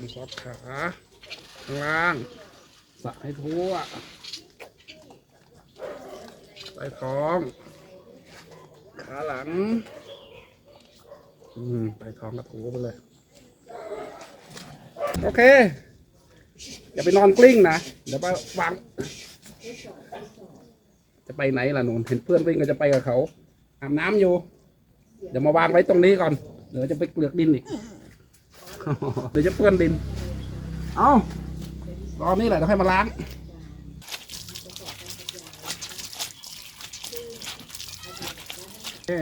มีซอสขาข้างล่างสระให้ทั่วใส่ท้อง ขาหลัง อืมใส่ท้องกระถูไปเลย โอเค อย่าไปนอนกลิ้งนะ เดี๋ยวไปวาง จะไปไหนล่ะหนูเห็นเพื่อนวิ่งก็จะไปกับเขาอาบน้ำอยู่ เดี๋ยวมาวางไว้ตรงนี้ก่อน เดี๋ยวจะไปเกลือกดินอีก เดี๋ยวจะเปื้อนดิน เอาตอนนี้แหละเดี๋ยวให้มาล้างโอ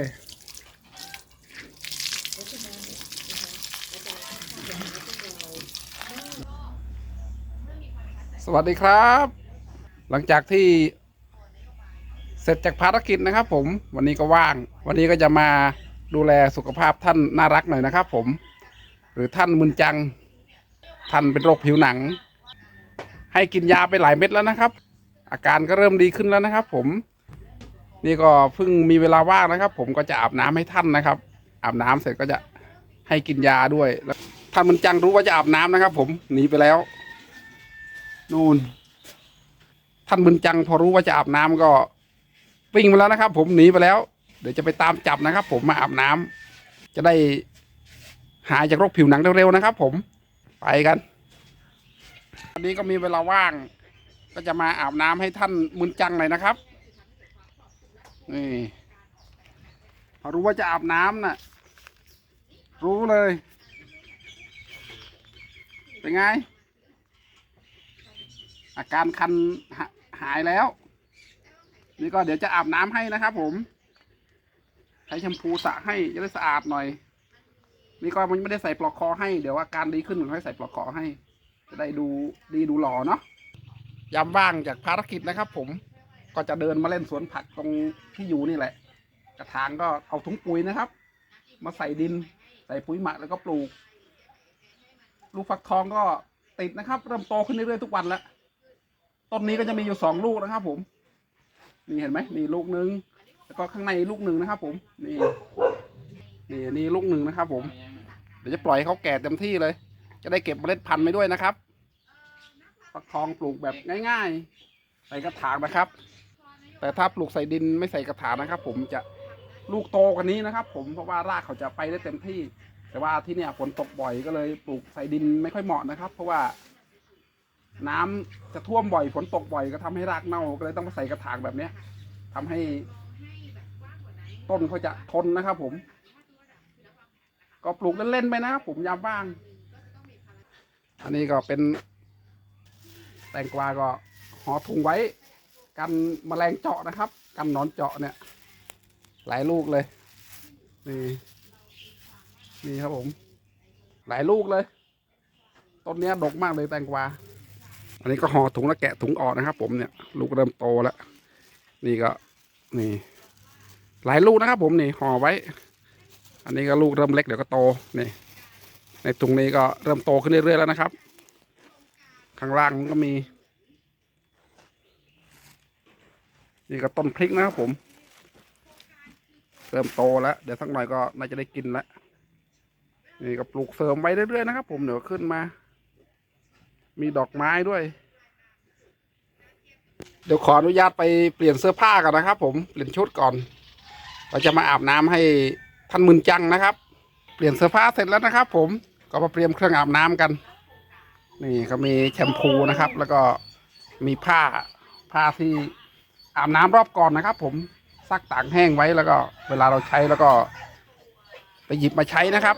สวัสดีครับ หลังจากที่เสร็จจากภารกิจนะครับ ผมวันนี้ก็ว่าง วันนี้ก็จะมาดูแลสุขภาพท่านน่ารักหน่อยนะครับ ผม รือท่านมึนจัง ท่านเป็นโรคผิวหนัง ให้กินยาไปหลายเม็ดแล้วนะครับ อาการก็เริ่มดีขึ้นแล้วนะครับ ผม นี่ก็เพิ่งมีเวลาว่างนะครับ ผมก็จะอาบน้ำให้ท่านนะครับ อาบน้ำเสร็จก็จะให้กินยาด้วยแล้วท่านมึนจังรู้ว่าจะอาบน้ำนะครับ ผมหนีไปแล้วนู่นท่านบุญจัง พอรู้ว่าจะอาบน้ำก็วิ่งมาแล้วนะครับ ผมหนีไปแล้ว เดี๋ยวจะไปตามจับนะครับ ผมมาอาบน้ำจะได้ หายจากโรคผิวหนังเร็วๆนะครับ ผมไปกันวันนี้ก็มีเวลาว่าง ก็จะมาอาบน้ำให้ท่านมุนจังหน่อยนะครับนี่พอรู้ว่าจะอาบน้ำน่ะ รู้เลย เป็นไง อาการคันหายแล้ว นี่ก็เดี๋ยวจะอาบน้ำให้นะครับผมใช้แชมพูสระให้จะได้สะอาดหน่อย นี่ก็มันไม่ได้ใส่ปลอกคอให้เดี๋ยวอาการดีขึ้นผมให้ใส่ปลอกคอให้ จะได้ดูดีดูหล่อเนาะยามว่างจากภารกิจนะครับ ผมก็จะเดินมาเล่นสวนผักตรงที่อยู่นี่แหละ กระถางก็เอาถุงปุ๋ยนะครับ มาใส่ดิน ใส่ปุ๋ยหมักแล้วก็ปลูก ลูกฟักทองก็ติดนะครับ เริ่มโตขึ้นเรื่อยๆทุกวันแล้วต้นนี้ก็จะมีอยู่สองลูกนะครับ ผม นี่เห็นไหมนี่ลูกหนึ่งแล้วก็ข้างในลูกหนึ่งนะครับ ผม นี่นี่นี่ลูกหนึ่งนะครับ ผม เดี๋ยวจะปล่อยให้เขาแก่เต็มที่เลย จะได้เก็บเมล็ดพันธุ์ไปด้วยนะครับฟักทองปลูกแบบง่ายๆ ใส่กระถางนะครับ แต่ถ้าปลูกใส่ดินไม่ใส่กระถางนะครับ ผมจะลูกโตกว่านี้นะครับ ผมเพราะว่ารากเขาจะไปได้เต็มที่ แต่ว่าที่เนี่ยฝนตกบ่อยก็เลยปลูกใส่ดินไม่ค่อยเหมาะนะครับ เพราะว่าน้ำจะท่วมบ่อยฝนตกบ่อยก็ทำให้รากเน่าก็เลยต้องมาใส่กระถางแบบเนี้ยทำให้ต้นเขาจะทนนะครับผม ก็ปลูกเล่นๆไปนะผมยามว่าง อันนี้ก็เป็นแตงกวาก็ห่อถุงไว้ กันแมลงเจาะนะครับ กันหนอนเจาะเนี่ย หลายลูกเลยนี่นี่ครับผม หลายลูกเลยต้นเนี้ยดกมากเลยแตงกวาอันนี้ก็ห่อถุงแล้วแกะถุงออกนะครับ ผมเนี่ย ลูกเริ่มโตแล้ว นี่ก็นี่ หลายลูกนะครับ ผมนี่ห่อไว้ อันนี้ก็ลูกเริ่มเล็กเดี๋ยวก็โตนี่ในถุงนี้ก็เริ่มโตขึ้นเรื่อยๆแล้วนะครับ ข้างล่างก็มี นี่ก็ต้นพริกนะครับผม เริ่มโตแล้ว เดี๋ยวสักหน่อยก็น่าจะได้กินแล้วนี่ก็ปลูกเสริมไว้เรื่อยๆนะครับ ผมเดี๋ยวขึ้นมา มีดอกไม้ด้วย เดี๋ยวขออนุญาตไปเปลี่ยนเสื้อผ้ากันนะครับ ผมเปลี่ยนชุดก่อน เราจะมาอาบน้ำให้ ท่านมึนจังนะครับ เปลี่ยนเสื้อผ้าเสร็จแล้วนะครับ ผมก็มาเตรียมเครื่องอาบน้ำกัน นี่ก็มีแชมพูนะครับ แล้วก็มีผ้าผ้าที่อาบน้ำรอบก่อนนะครับ ผมซักตากแห้งไว้แล้วก็ เวลาเราใช้แล้วก็ ไปหยิบมาใช้นะครับ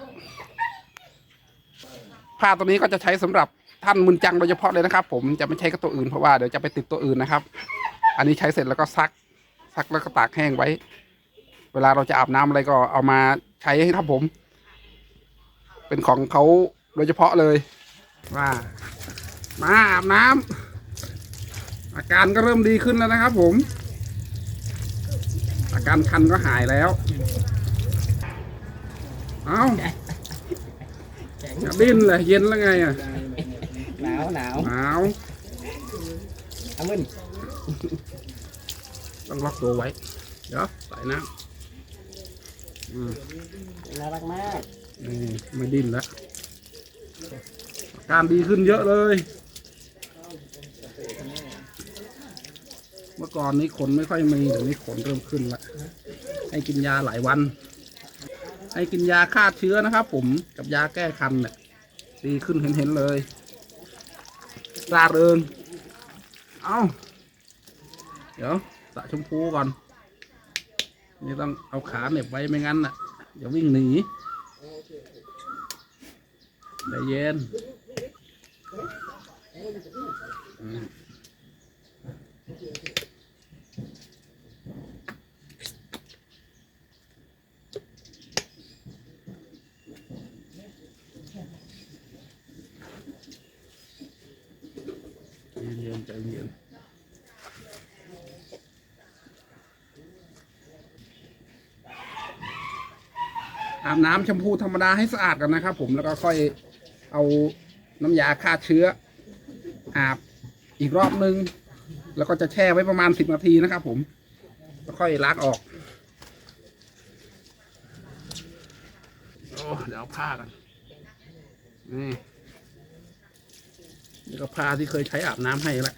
ผ้าตัวนี้ก็จะใช้สำหรับท่านมึนจังโดยเฉพาะเลยนะครับ ผมจะไม่ใช้กับตัวอื่นเพราะว่าเดี๋ยวจะไปติดตัวอื่นนะครับ อันนี้ใช้เสร็จแล้วก็ซักซักแล้วก็ตากแห้งไว้ เวลาเราจะอาบน้ำอะไรก็เอามาใช้ให้ครับผม เป็นของเขาโดยเฉพาะเลย ว่า มาอาบน้ำอาการก็เริ่มดีขึ้นแล้วนะครับ ผม อาการคันก็หายแล้ว เอาอย่าดิ้นเลยเย็นแล้วไงอะหนาวหนาวหนาวเอามึนต้องล็อกตัวไว้ เดี๋ยวใส่น้ำ อืมน่ารักมากนี่ไม่ดิ้นแล้วอาการดีขึ้นเยอะเลย เมื่อก่อนนี้ขนไม่ค่อยมีเดี๋ยวนี้ขนเริ่มขึ้นละให้กินยาหลายวัน ให้กินยาฆ่าเชื้อนะครับ ผมกับยาแก้คันเนี่ยดีขึ้นเห็นเห็นๆเลยราเริงเอาเดี๋ยวสะชมพูก่อน นี่ต้องเอาขาเหน็บไว้ไม่งั้นน่ะอย่าววิ่งหนีใจเย็นอืมใจเย็นใจเย็น น้ำแชมพูธรรมดาให้สะอาดก่อนนะครับ ผมแล้วก็ค่อยเอาน้ำยาฆ่าเชื้อ อาบอีกรอบนึง แล้วก็จะแช่ไว้ประมาณสิบนาทีนะครับ ผมแล้วค่อยล้างออกโอ้เดี๋ยวเอาผ้ากันนี่นี่ก็ผ้าที่เคยใช้อาบน้ำให้แล้ว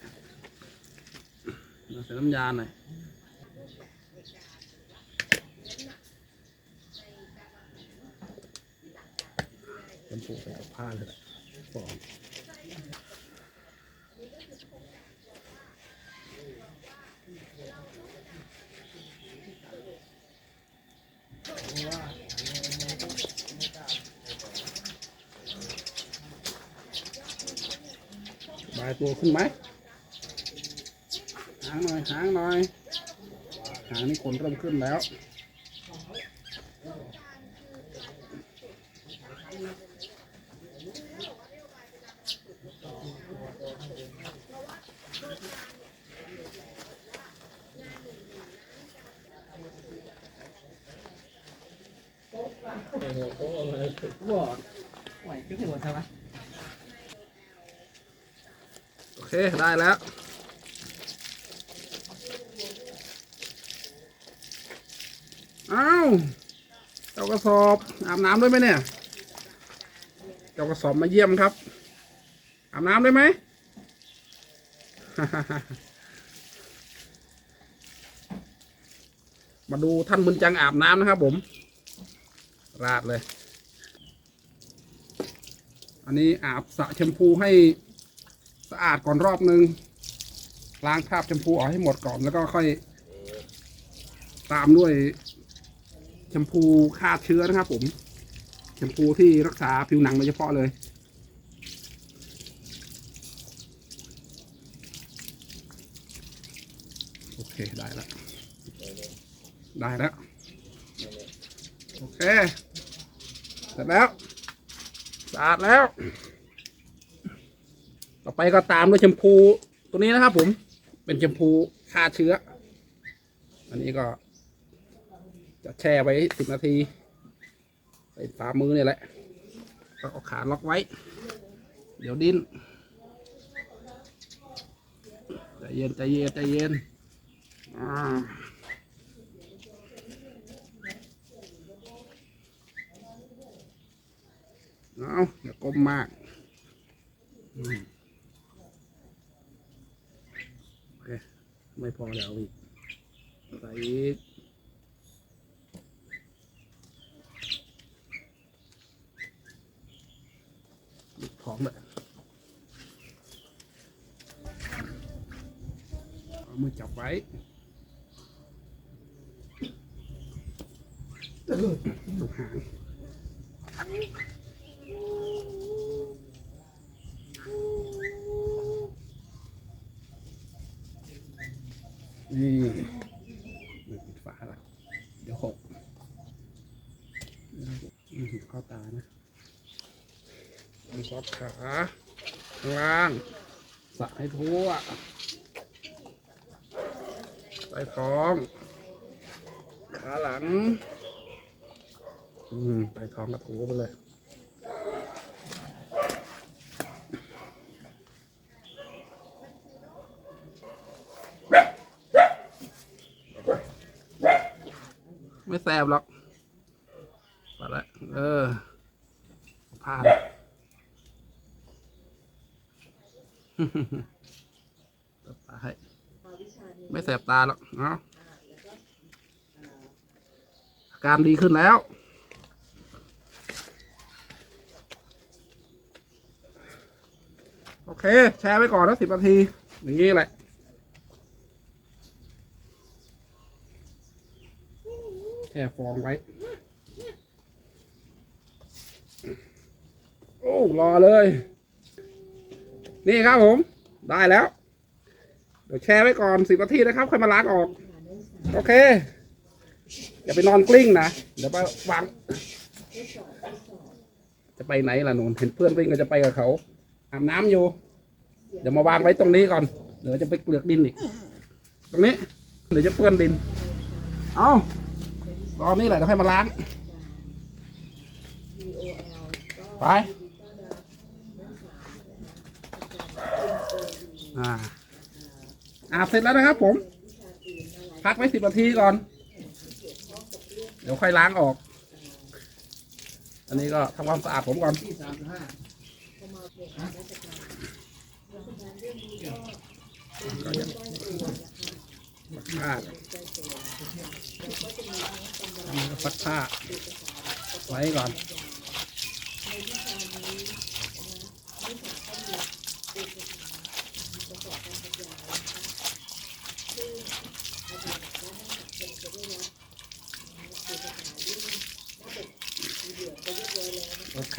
ใส่น้ำยาหน่อย แชมพูใส่กับผ้าเลยแหละฟองบายตัวขึ้นไหมหางหน่อยหางหน่อยหางนี่ขนเริ่มขึ้นแล้ว โหโอ้โหบอกไหวขึ้นหัวใช่ไหมโอเค ได้แล้ว อ้าวเจ้ากระสอบ อาบน้ำด้วยไหมเนี่ย เจ้ากระสอบมาเยี่ยมครับ อาบน้ำได้ไหมมาดูท่านบุญจังอาบน้ำนะครับผม ราดเลย อันนี้อาบสระแชมพูให้สะอาดก่อนรอบนึง ล้างคราบแชมพูออกให้หมดก่อนแล้วก็ค่อย ตามด้วยแชมพูฆ่าเชื้อนะครับ ผมแชมพูที่รักษาผิวหนังโดยเฉพาะเลยโอเคได้แล้ว ได้แล้ว โอเค สะอาดแล้ว ต่อไปก็ตามด้วยแชมพูตัวนี้นะครับ ผม เป็นแชมพูฆ่าเชื้อ อันนี้ก็ จะแช่ไว้สิบนาทีใส่ฝ่ามือเนี่ยแหละก็เอาขาล็อกไว้ เดี๋ยวดิ้นใจเย็นใจเย็นใจเย็นอ่า เอาอย่าก้มมากอืมโอเคไม่พอเดี๋ยวเอาอีกใส่อีกลูกท้องเลยเอามือจับไว้ลูกหาง นี่ไม่ปิดฝาละเดี๋ยวหกเข้าตานะมีซอสขาข้างล่างสะให้ทั่วใส่ท้อง ขาหลัง อืมใส่ท้องกระถูไปเลย ไม่แสบหรอกปละเออผ้าเลยเปิดตาให้ไม่แสบตาหรอกเนาะอาการดีขึ้นแล้วโอเค แชร์ไว้ก่อนนะสิบนาที อย่างนี้แหละ แช่ฟองไว้ โอ้รอเลย นี่ครับผม ได้แล้ว เดี๋ยวแช่ไว้ก่อนสิบนาทีนะครับ ค่อยมาล้างออก โอเค อย่าไปนอนกลิ้งนะ เดี๋ยวไปวาง จะไปไหนล่ะหนูเห็นเพื่อนวิ่งก็จะไปกับเขา อาบน้ำอยู่ เดี๋ยวมาวางไว้ตรงนี้ก่อน เดี๋ยวจะไปเกลือกดินอีก ตรงนี้ เดี๋ยวจะเปื้อนดิน เอา ตอนนี้แหละเดี๋ยวให้มาล้าง ไป อ่าอาบเสร็จแล้วนะครับผม พักไว้สิบนาทีก่อน เดี๋ยวค่อยล้างออก อันนี้ก็ทำความสะอาดผมก่อนที่สา มสิบห้าก็จะผ้าอันนี้ก็ซักผ้า ไว้ก่อนโอเค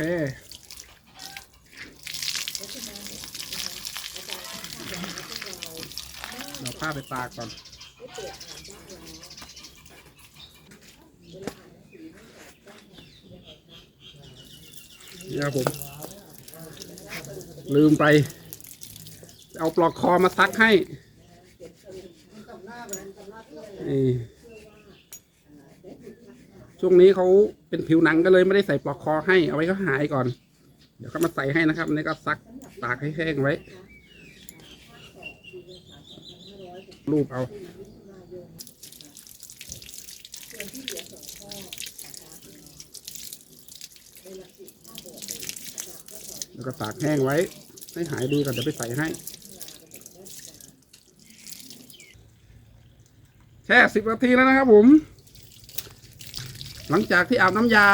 เราผ้าไปตากก่อน นี่ครับผม ลืมไป เอาปลอกคอมาซักให้นี่ช่วงนี้เขาเป็นผิวหนังก็เลยไม่ได้ใส่ปลอกคอให้ เอาไว้เขาหายก่อน เดี๋ยวเขามาใส่ให้นะครับอันนี่ก็ซักตากให้แห้งไว้ รูปเอา แล้วก็ตากแห้งไว้ ให้หายดีก่อนเดี๋ยวไปใส่ให้ แค่สิบนาทีแล้วนะครับผม หลังจากที่อาบน้ำยา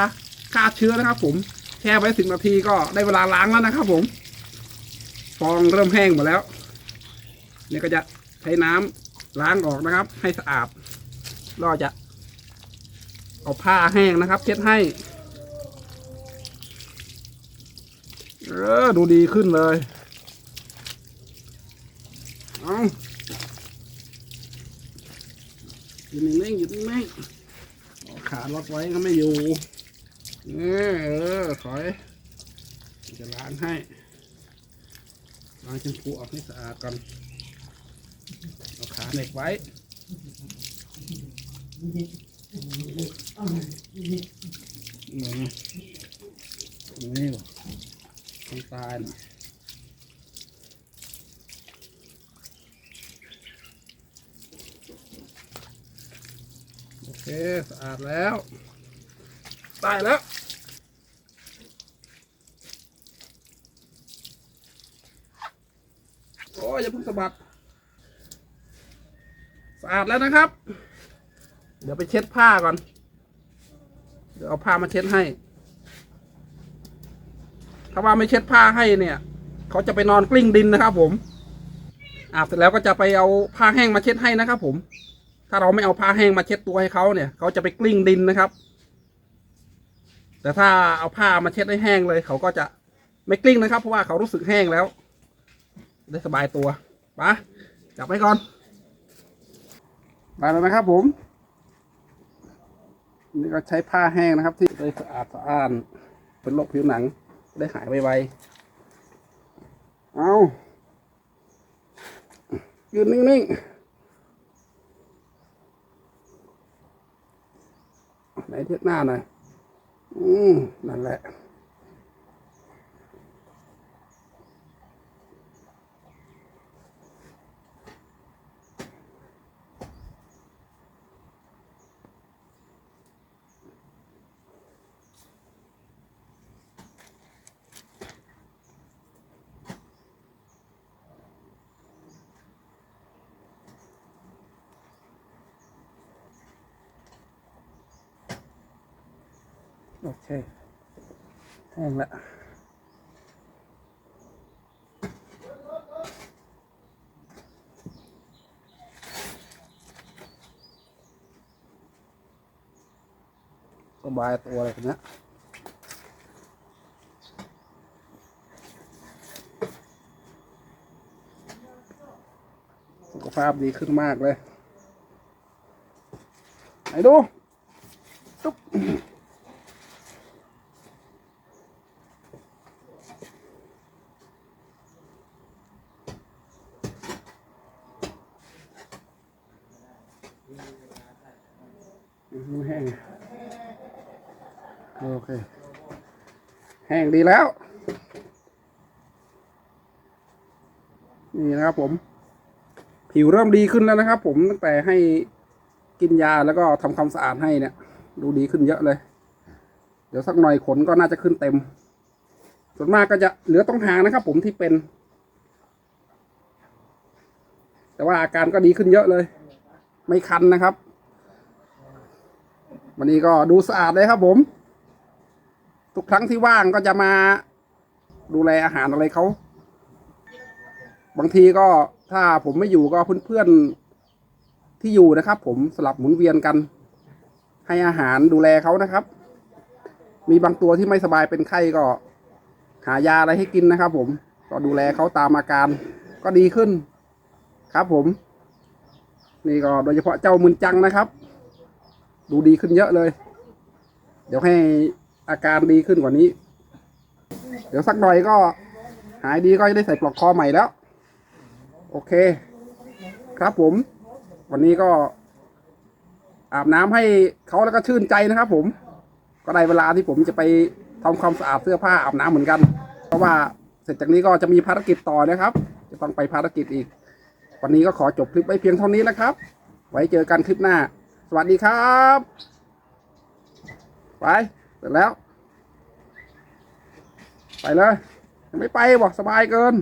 ฆ่าเชื้อนะครับ ผมแช่ไว้สิบนาทีก็ได้เวลาล้างแล้วนะครับ ผม ฟองเริ่มแห้งหมดแล้วเนี่ยก็จะใช้น้ำล้างออกนะครับ ให้สะอาดแล้วก็จะเอาผ้าแห้งนะครับ เช็ดให้ เออดูดีขึ้นเลยเอาอยู่นิ่งๆอยู่นิ่งๆขาล็อกไว้ก็ไม่อยู่เออเออถอย จะล้างให้ล้างแชมพูออกให้สะอาดก่อนเอาขาเหน็บไว้นี่นี่ ต้องตายนะโอเคสะอาดแล้วตายแล้วโอ้ยอย่าเพิ่งสะบัดสะอาดแล้วนะครับ เดี๋ยวไปเช็ดผ้าก่อน เดี๋ยวเอาผ้ามาเช็ดให้ ถ้าว่าไม่เช็ดผ้าให้เนี่ย เขาจะไปนอนกลิ้งดินนะครับ ผมอาบเสร็จแล้วก็จะไปเอาผ้าแห้งมาเช็ดให้นะครับ ผม ถ้าเราไม่เอาผ้าแห้งมาเช็ดตัวให้เขาเนี่ย เขาจะไปกลิ้งดินนะครับ แต่ถ้าเอาผ้ามาเช็ดให้แห้งเลย เขาก็จะไม่กลิ้งนะครับ เพราะว่าเขารู้สึกแห้งแล้ว ได้สบายตัวปะจับไว้ก่อนไปแล้วนะครับ ผม นี่ก็ใช้ผ้าแห้งนะครับ ที่ได้สะอาดสะอ้าน เป็นโรคผิวหนัง ได้หายไวๆเอายืนนิ่งๆไหนเทียบหน้าหน่อย อืม นั่นแหละ โอเคแห้งล้วสบายตัวเลยนเนี้ยสุขภาพดีขึ้นมากเลย ไหนดูตุ๊บอืมแห้ง โอเค แห้งดีแล้ว นี่นะครับผม ผิวเริ่มดีขึ้นแล้วนะครับผมตั้งแต่ให้กินยาแล้วก็ทำความสะอาดให้เนี่ย ดูดีขึ้นเยอะเลย เดี๋ยวสักหน่อยขนก็น่าจะขึ้นเต็ม ส่วนมากก็จะเหลือต้องหางนะครับผมที่เป็น แต่ว่าอาการก็ดีขึ้นเยอะเลย ไม่คันนะครับ วันนี้ก็ดูสะอาดเลยครับผม ทุกครั้งที่ว่างก็จะมาดูแลอาหารอะไรเขา บางทีก็ถ้าผมไม่อยู่ก็เพื่อนๆที่อยู่นะครับ ผมสลับหมุนเวียนกัน ให้อาหารดูแลเขานะครับ มีบางตัวที่ไม่สบายเป็นไข้ก็ หายาอะไรให้กินนะครับ ผมก็ดูแลเขาตามอาการก็ดีขึ้นครับ ผม นี่ก็โดยเฉพาะเจ้ามุนจังนะครับ ดูดีขึ้นเยอะเลย เดี๋ยวให้ อาการดีขึ้นกว่านี้ เดี๋ยวสักหน่อยก็ หายดีก็จะได้ใส่ปลอกคอใหม่แล้ว โอเค ครับผม วันนี้ก็ อาบน้ำให้เขาแล้วก็ชื่นใจนะครับผม ก็ได้เวลาที่ผมจะไปทำความสะอาดเสื้อผ้าอาบน้ำเหมือนกัน เพราะว่าเสร็จจากนี้ก็จะมีภารกิจต่อนะครับ จะต้องไปภารกิจอีก วันนี้ก็ขอจบคลิปไว้เพียงเท่านี้นะครับ ไว้เจอกันคลิปหน้า สวัสดีครับ ไป เสร็จแล้ว ไปเลย ยังไม่ไปบอกสบายเกิน